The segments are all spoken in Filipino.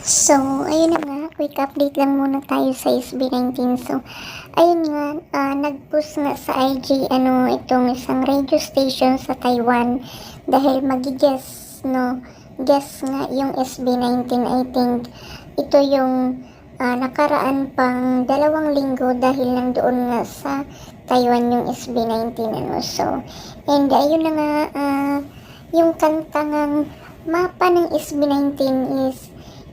So, ayun na nga, quick update lang muna tayo sa SB19. So, ayun nga, ah, nag-post nga sa IG, ano, itong isang radio station sa Taiwan. Dahil magi-guess, no, guess nga yung SB19, I think, ito yung ah, nakaraan pang dalawang linggo dahil lang doon nga sa Taiwan yung SB19, ano, so, and ayun na nga, ah, yung kantangang mapa ng SB19 is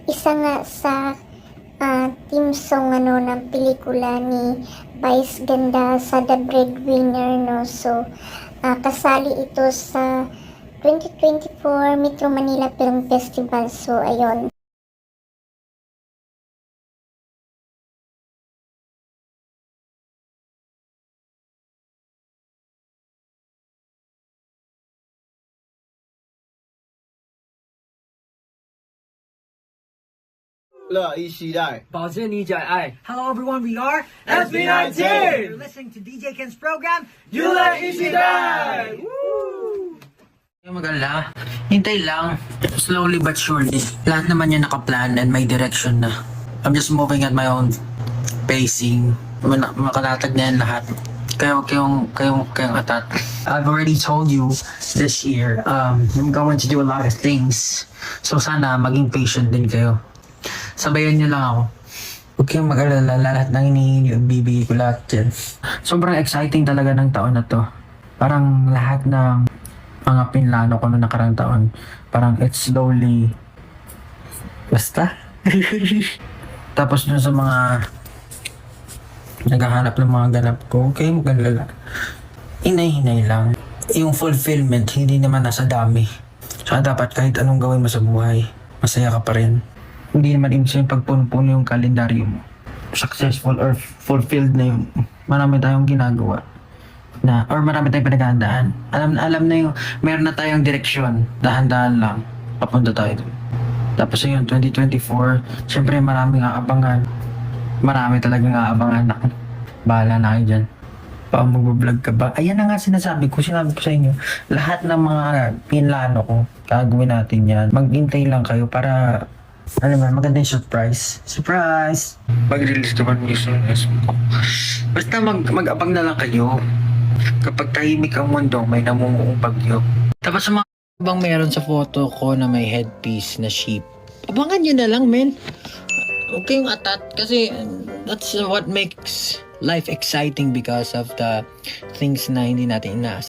isa nga sa ah, team song ano ng pelikula ni Vice Ganda sa The Breadwinner no? So ah, kasali ito sa 2024 Metro Manila Film Festival. So ayun La 一期待。保证你真爱。Hello everyone, we are SB19. You're listening to DJ Ken's program. You like 一期待。 Yung magala, hintay lang. Slowly but surely. Lahat naman yan nakaplan and may direction na. I'm just moving at my own pacing. Man- makalatag na yan lahat. Kayo, kayong, kayong, kayong atat. I've already told you this year, um, I'm going to do a lot of things. So sana maging patient din kayo. Sabayan niyo lang ako. Huwag kayong mag-alala, lahat ng hinihingi niyo, bibigay ko lahat yan. Sobrang exciting talaga ng taon na to. Parang lahat ng mga pinlano ko noong nakarang taon, parang it's slowly, basta. Tapos dun sa mga naghahanap ng mga ganap ko, okay, magalala. Hinay-hinay lang. Yung fulfillment, hindi naman nasa dami. Saka dapat kahit anong gawin mo sa buhay, masaya ka pa rin. Hindi naman ibig sabihin pagpuno-puno yung kalendaryo mo. Successful or fulfilled na yung marami tayong ginagawa na or marami tayong pinaghandaan. Alam alam na yung meron na tayong direksyon. Dahan-dahan lang papunta tayo dun. Tapos yun, 2024, syempre maraming aabangan. Marami talagang aabangan na. Bahala na kayo dyan. Pa mag-vlog ka ba? Ayan na nga sinasabi ko, sinabi ko sa inyo. Lahat ng mga pinlano ko, gagawin natin yan. Maghintay lang kayo para ano ba, maganda yung surprise. Surprise! Mag-release naman yung SNS ko. Basta mag mag-abang na lang kayo. Kapag tahimik ang mundo, may namumuong bagyo. Tapos sa mga bang meron sa photo ko na may headpiece na sheep. Abangan nyo na lang, men. Huwag kayong atat kasi that's what makes life exciting because of the things na hindi natin inaas.